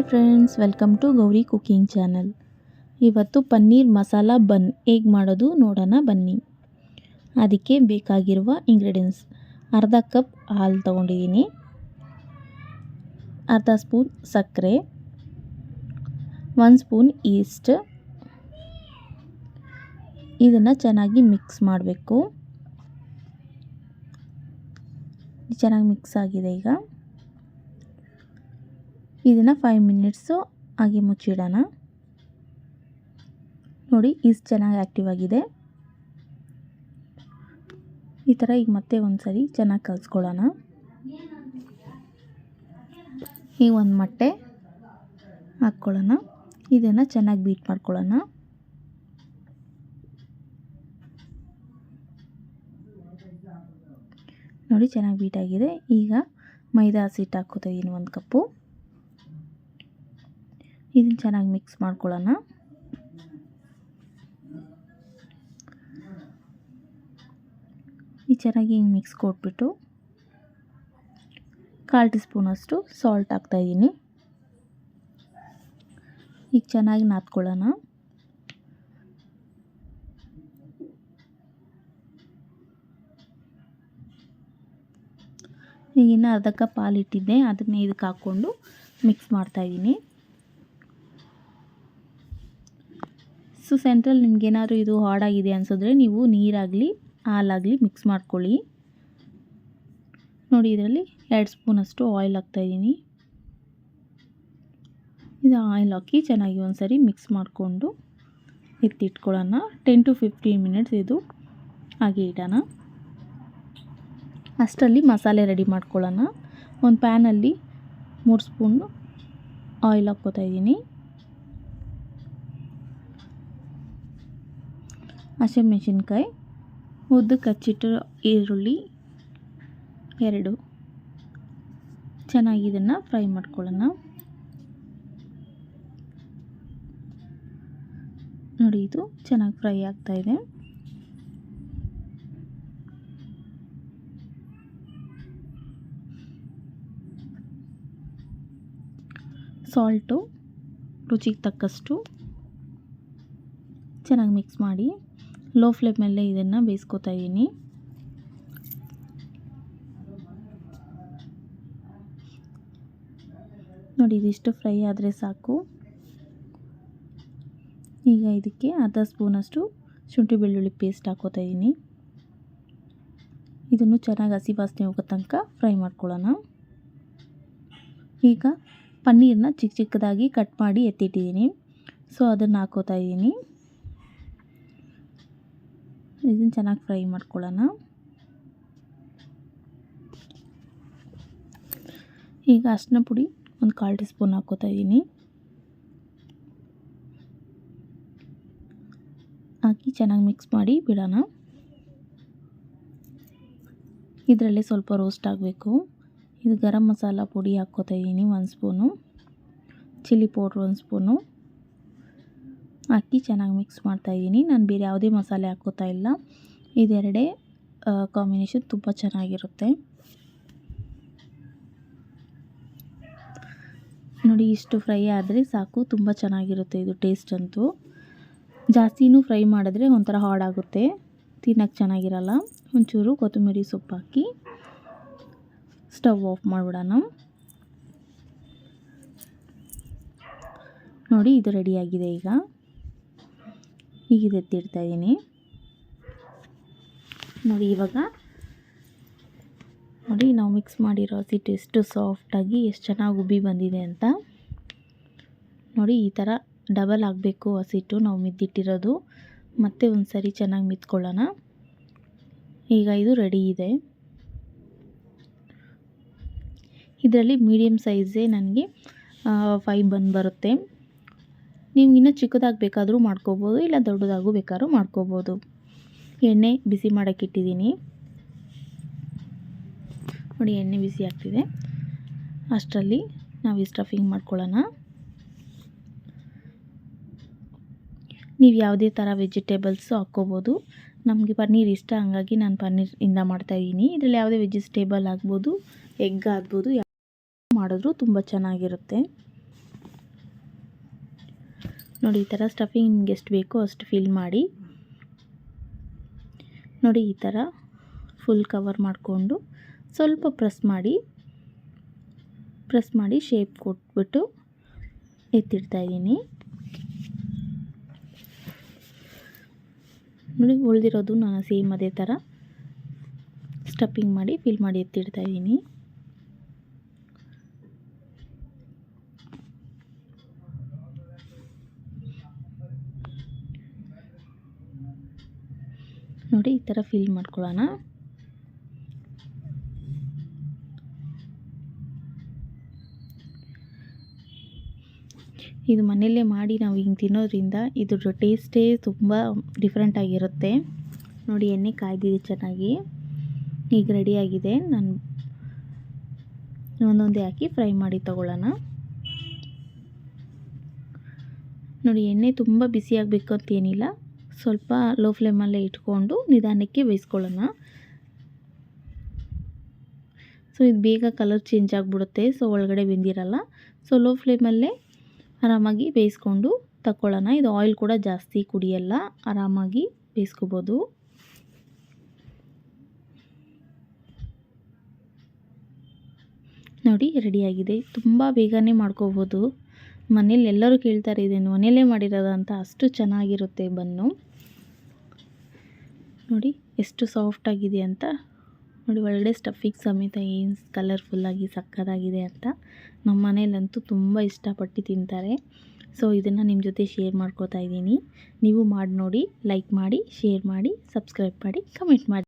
Hi friends welcome to Gauri cooking channel ಇವತ್ತು ಪನ್ನೀರ್ ಮಸಾಲ ಬನ್ ಹೇಗೆ ಮಾಡೋದು ನೋಡೋಣ ಬನ್ನಿ. ಅದಕ್ಕೆ ಬೇಕಾಗಿರುವ ಇಂಗ್ರೀಡಿಯೆಂಟ್ಸ್ ಅರ್ಧ ಕಪ್ ಹಾಲು ತೊಗೊಂಡಿದ್ದೀನಿ. ಅರ್ಧ ಸ್ಪೂನ್ ಸಕ್ಕರೆ. ಒಂದು ಸ್ಪೂನ್ ಈಸ್ಟ್ ಇದನ್ನು ಚೆನ್ನಾಗಿ ಮಿಕ್ಸ್ ಮಾಡಬೇಕು. ಚೆನ್ನಾಗಿ ಮಿಕ್ಸ್ ಆಗಿದೆ ಈಗ. ಇದನ್ನು ಫೈವ್ ಮಿನಿಟ್ಸು ಹಾಗೆ ಮುಚ್ಚಿಡೋಣ. ನೋಡಿ ಇಷ್ಟು ಚೆನ್ನಾಗಿ ಆ್ಯಕ್ಟಿವ್ ಆಗಿದೆ. ಈ ಥರ ಈಗ ಮತ್ತೆ ಒಂದು ಸರಿ ಚೆನ್ನಾಗಿ ಕಲಿಸ್ಕೊಳ್ಳೋಣ. ಈಗ ಒಂದು ಮೊಟ್ಟೆ ಹಾಕ್ಕೊಳ್ಳೋಣ. ಇದನ್ನು ಚೆನ್ನಾಗಿ ಬೀಟ್ ಮಾಡ್ಕೊಳ್ಳೋಣ. ನೋಡಿ, ಚೆನ್ನಾಗಿ ಬೀಟ್ ಆಗಿದೆ. ಈಗ ಮೈದಾ ಹಸಿಟ್ಟು ಹಾಕೋತಾ ಇದ್ದೀನಿ ಒಂದು ಕಪ್ಪು. ಇದನ್ನು ಚೆನ್ನಾಗಿ ಮಿಕ್ಸ್ ಮಾಡ್ಕೊಳ್ಳೋಣ. ಈ ಚೆನ್ನಾಗಿ ಹಿಂಗೆ ಮಿಕ್ಸ್ ಕೊಟ್ಬಿಟ್ಟು ಕಾಲು ಟೀ ಸ್ಪೂನಷ್ಟು ಸಾಲ್ಟ್ ಹಾಕ್ತಾಯಿದ್ದೀನಿ ಈಗ ಚೆನ್ನಾಗಿ ನಾದ್ಕೊಳ್ಳೋಣ. ಈಗಿನ ಅರ್ಧ ಕಪ್ ಹಾಲಿಟ್ಟಿದ್ದೆ. ಅದನ್ನೇ ಇದಕ್ಕೆ ಹಾಕ್ಕೊಂಡು ಮಿಕ್ಸ್ ಮಾಡ್ತಾಯಿದ್ದೀನಿ ಸೊ ಸೆಂಟ್ರಲ್ ನಿಮಗೇನಾದರೂ ಇದು ಹಾಡಾಗಿದೆ ಅನಿಸಿದ್ರೆ ನೀವು ನೀರಾಗಲಿ, ಹಾಲಾಗಲಿ ಮಿಕ್ಸ್ ಮಾಡ್ಕೊಳ್ಳಿ. ನೋಡಿ ಇದರಲ್ಲಿ ಎರಡು ಸ್ಪೂನಷ್ಟು ಆಯಿಲ್ ಹಾಕ್ತಾಯಿದ್ದೀನಿ ಇದು ಆಯಿಲ್ ಹಾಕಿ ಚೆನ್ನಾಗಿ ಒಂದು ಸರಿ ಮಿಕ್ಸ್ ಮಾಡಿಕೊಂಡು ಎತ್ತಿಟ್ಕೊಳ್ಳೋಣ. ಟೆನ್ ಟು ಫಿಫ್ಟೀನ್ ಮಿನಿಟ್ಸ್ ಇದು. ಹಾಗೆ ಇಡೋಣ. ಅಷ್ಟರಲ್ಲಿ ಮಸಾಲೆ ರೆಡಿ ಮಾಡ್ಕೊಳ್ಳೋಣ. ಒಂದು ಪ್ಯಾನಲ್ಲಿ ಮೂರು ಸ್ಪೂನು ಆಯಿಲ್ ಹಾಕ್ಕೋತಾ ಇದ್ದೀನಿ. ಹಸಿಮೆಣಸಿನ್ಕಾಯಿ ಉದ್ದಕ್ಕೆ ಹಚ್ಚಿಟ್ಟು ಈರುಳ್ಳಿ ಎರಡು. ಚೆನ್ನಾಗಿ ಇದನ್ನು ಫ್ರೈ ಮಾಡ್ಕೊಳ್ಳೋಣ. ನೋಡಿ, ಇದು ಚೆನ್ನಾಗಿ ಫ್ರೈ ಆಗ್ತಾಯಿದೆ ಸಾಲ್ಟು, ರುಚಿಗೆ ತಕ್ಕಷ್ಟು ಚೆನ್ನಾಗಿ ಮಿಕ್ಸ್ ಮಾಡಿ ಲೋ ಫ್ಲೇಮಲ್ಲೇ ಇದನ್ನು ಬೇಯಿಸ್ಕೊತಾ ಇದ್ದೀನಿ ನೋಡಿ, ಇದಿಷ್ಟು ಫ್ರೈ ಆದರೆ ಸಾಕು. ಈಗ ಇದಕ್ಕೆ ಅರ್ಧ ಸ್ಪೂನಷ್ಟು ಶುಂಠಿ ಬೆಳ್ಳುಳ್ಳಿ ಪೇಸ್ಟ್ ಹಾಕೋತಾ ಇದ್ದೀನಿ ಇದನ್ನು ಚೆನ್ನಾಗಿ ಹಸಿ ವಾಸನೆ ಹೋಗೋ ತನಕ ಫ್ರೈ ಮಾಡ್ಕೊಳ್ಳೋಣ. ಈಗ ಪನ್ನೀರನ್ನ ಚಿಕ್ಕ ಚಿಕ್ಕದಾಗಿ ಕಟ್ ಮಾಡಿ ಎತ್ತಿಟ್ಟಿದ್ದೀನಿ ಸೊ ಅದನ್ನು ಹಾಕೋತಾ ಇದ್ದೀನಿ ಇದನ್ನು ಚೆನ್ನಾಗಿ ಫ್ರೈ ಮಾಡ್ಕೊಳ್ಳೋಣ. ಈಗ ಅರ್ಶಿನ ಪುಡಿ ಒಂದು ಕಾಲು ಟೀ ಸ್ಪೂನ್ ಹಾಕೋತಾ ಇದ್ದೀನಿ. ಹಾಕಿ ಚೆನ್ನಾಗಿ ಮಿಕ್ಸ್ ಮಾಡಿ ಬಿಡೋಣ. ಇದರಲ್ಲಿ ಸ್ವಲ್ಪ ರೋಸ್ಟ್ ಆಗಬೇಕು. ಇದು ಗರಂ ಮಸಾಲ ಪುಡಿ ಹಾಕ್ಕೋತಾ ಇದ್ದೀನಿ ಒಂದು ಸ್ಪೂನು. ಚಿಲ್ಲಿ ಪೌಡ್ರ್ ಒಂದು ಸ್ಪೂನು. ಹಾಕಿ ಚೆನ್ನಾಗಿ ಮಿಕ್ಸ್ ಮಾಡ್ತಾಯಿದ್ದೀನಿ ನಾನು ಬೇರೆ ಯಾವುದೇ ಮಸಾಲೆ ಹಾಕೋತಾ ಇಲ್ಲ. ಇದೆರಡೇ ಕಾಂಬಿನೇಷನ್ ತುಂಬ ಚೆನ್ನಾಗಿರುತ್ತೆ. ನೋಡಿ, ಇಷ್ಟು ಫ್ರೈ ಆದರೆ ಸಾಕು. ತುಂಬ ಚೆನ್ನಾಗಿರುತ್ತೆ ಇದು ಟೇಸ್ಟ್ ಅಂತೂ. ಜಾಸ್ತಿನೂ ಫ್ರೈ ಮಾಡಿದ್ರೆ ಒಂಥರ ಹಾಡಾಗುತ್ತೆ ತಿನ್ನೋಕ್ಕೆ ಚೆನ್ನಾಗಿರಲ್ಲ. ಒಂಚೂರು ಕೊತ್ತಂಬರಿ ಸೊಪ್ಪು ಹಾಕಿ ಸ್ಟವ್ ಆಫ್ ಮಾಡಿಬಿಡೋಣ. ನೋಡಿ, ಇದು ರೆಡಿಯಾಗಿದೆ ಈಗ. ಎತ್ತಿಡ್ತಾ ಇದ್ದೀನಿ. ನೋಡಿ, ಇವಾಗ ನೋಡಿ, ನಾವು ಮಿಕ್ಸ್ ಮಾಡಿರೋ ಹಸಿಟ್ಟು ಎಷ್ಟು ಸಾಫ್ಟಾಗಿ ಎಷ್ಟು ಚೆನ್ನಾಗಿ ಉಬ್ಬಿ ಬಂದಿದೆ ಅಂತ. ನೋಡಿ, ಈ ಥರ ಡಬಲ್ ಆಗಬೇಕು ಹಸಿಟ್ಟು ನಾವು ಮಿದ್ದಿಟ್ಟಿರೋದು. ಮತ್ತೆ ಒಂದು ಸರಿ ಚೆನ್ನಾಗಿ ಮಿತ್ಕೊಳ್ಳೋಣ ಈಗ ಇದು ರೆಡಿ ಇದೆ. ಇದರಲ್ಲಿ ಮೀಡಿಯಮ್ ಸೈಜೇ ನನಗೆ ಫೈವ್ ಬಂದು ಬರುತ್ತೆ. ನೀವು ಇನ್ನೂ ಚಿಕ್ಕದಾಗಿ ಬೇಕಾದರೂ ಮಾಡ್ಕೋಬೋದು, ಇಲ್ಲ ದೊಡ್ಡದಾಗೂ ಬೇಕಾದ್ರೂ ಮಾಡ್ಕೋಬೋದು. ಎಣ್ಣೆ ಬಿಸಿ ಮಾಡೋಕ್ಕೆ ಇಟ್ಟಿದ್ದೀನಿ. ನೋಡಿ, ಎಣ್ಣೆ ಬಿಸಿ ಆಗ್ತಿದೆ. ಅಷ್ಟರಲ್ಲಿ ನಾವು ಈ ಸ್ಟಫಿಂಗ್ ಮಾಡ್ಕೊಳ್ಳೋಣ. ನೀವು ಯಾವುದೇ ಥರ ವೆಜಿಟೇಬಲ್ಸು ಹಾಕ್ಕೋಬೋದು. ನಮಗೆ ಪನ್ನೀರ್ ಇಷ್ಟ, ಹಂಗಾಗಿ ನಾನು ಪನ್ನೀರ್ ಇಂದ ಮಾಡ್ತಾಯಿದ್ದೀನಿ ಇದರಲ್ಲಿ ಯಾವುದೇ ವೆಜಿಟೇಬಲ್ ಆಗ್ಬೋದು ಎಗ್ ಆಗ್ಬೋದು ಮಾಡಿದ್ರೂ ತುಂಬ ಚೆನ್ನಾಗಿರುತ್ತೆ. ನೋಡಿ, ಈ ಥರ ಸ್ಟಫಿಂಗ್ ನಿಮ್ಗೆ ಎಷ್ಟು ಬೇಕೋ ಅಷ್ಟು ಫಿಲ್ ಮಾಡಿ. ನೋಡಿ, ಈ ಥರ ಫುಲ್ ಕವರ್ ಮಾಡಿಕೊಂಡು ಸ್ವಲ್ಪ ಪ್ರೆಸ್ ಮಾಡಿ ಪ್ರೆಸ್ ಮಾಡಿ ಶೇಪ್ ಕೊಟ್ಬಿಟ್ಟು ಎತ್ತಿಡ್ತಾ ಇದ್ದೀನಿ. ನೋಡಿ, ಉಳಿದಿರೋದು ನಾನು ಸೇಮ್ ಅದೇ ಥರ ಸ್ಟಫಿಂಗ್ ಮಾಡಿ ಫಿಲ್ ಮಾಡಿ ಎತ್ತಿಡ್ತಾ ನೋಡಿ, ಈ ಥರ ಫಿಲ್ ಮಾಡ್ಕೊಳ್ಳೋಣ. ಇದು ಮನೆಯಲ್ಲೇ ಮಾಡಿ ನಾವು ಹಿಂಗೆ ತಿನ್ನೋದ್ರಿಂದ ಇದ್ರ ಟೇಸ್ಟೇ ತುಂಬ ಡಿಫ್ರೆಂಟಾಗಿರುತ್ತೆ ನೋಡಿ, ಎಣ್ಣೆ ಕಾಯ್ದಿದೆ ಚೆನ್ನಾಗಿ. ಈಗ ರೆಡಿಯಾಗಿದೆ ನಾನು ಒಂದೊಂದೇ ಹಾಕಿ ಫ್ರೈ ಮಾಡಿ ತಗೊಳ್ಳೋಣ. ನೋಡಿ, ಎಣ್ಣೆ ತುಂಬ ಬಿಸಿಯಾಗಬೇಕು ಅಂತೇನಿಲ್ಲ ಸ್ವಲ್ಪ ಲೋ ಫ್ಲೇಮಲ್ಲೇ ಇಟ್ಕೊಂಡು ನಿಧಾನಕ್ಕೆ ಬೇಯಿಸ್ಕೊಳ್ಳೋಣ. ಸೊ ಇದು ಬೇಗ ಕಲರ್ ಚೇಂಜ್ ಆಗಿಬಿಡುತ್ತೆ. ಸೊ ಒಳಗಡೆ ಬೆಂದಿರಲ್ಲ. ಸೊ ಲೋ ಫ್ಲೇಮಲ್ಲೇ ಆರಾಮಾಗಿ ಬೇಯಿಸ್ಕೊಂಡು ತಗೊಳ್ಳೋಣ ಇದು ಆಯಿಲ್ ಕೂಡ ಜಾಸ್ತಿ ಕುಡಿಯಲ್ಲ. ಆರಾಮಾಗಿ ಬೇಯಿಸ್ಕೋಬೋದು. ನೋಡಿ ರೆಡಿಯಾಗಿದೆ ತುಂಬ ಬೇಗನೆ ಮಾಡ್ಕೋಬೋದು. ಮನೇಲಿ ಎಲ್ಲರೂ ಕೇಳ್ತಾರೆ, ಇದೇನು ಮನೆಯಲ್ಲೇ ಮಾಡಿರೋದಂತ? ಅಷ್ಟು ಚೆನ್ನಾಗಿರುತ್ತೆ ಬನ್ನು. ನೋಡಿ, ಎಷ್ಟು ಸಾಫ್ಟಾಗಿದೆ ಅಂತ. ನೋಡಿ, ಒಳ್ಳೆ ಸ್ಟಫಿಂಗ್ ಸಮೇತ ಏನು ಕಲರ್ಫುಲ್ಲಾಗಿ ಸಕ್ಕತ್ತಾಗಿದೆ ಅಂತ. ನಮ್ಮ ಮನೇಲಂತೂ ತುಂಬ ಇಷ್ಟಪಟ್ಟು ತಿಂತಾರೆ. ಸೊ ಇದನ್ನು ನಿಮ್ಮ ಜೊತೆ ಶೇರ್ ಮಾಡ್ಕೋತಾ ಇದ್ದೀನಿ. ನೀವು ಮಾಡಿ ನೋಡಿ ಲೈಕ್ ಮಾಡಿ ಶೇರ್ ಮಾಡಿ ಸಬ್ಸ್ಕ್ರೈಬ್ ಮಾಡಿ ಕಮೆಂಟ್ ಮಾಡಿ.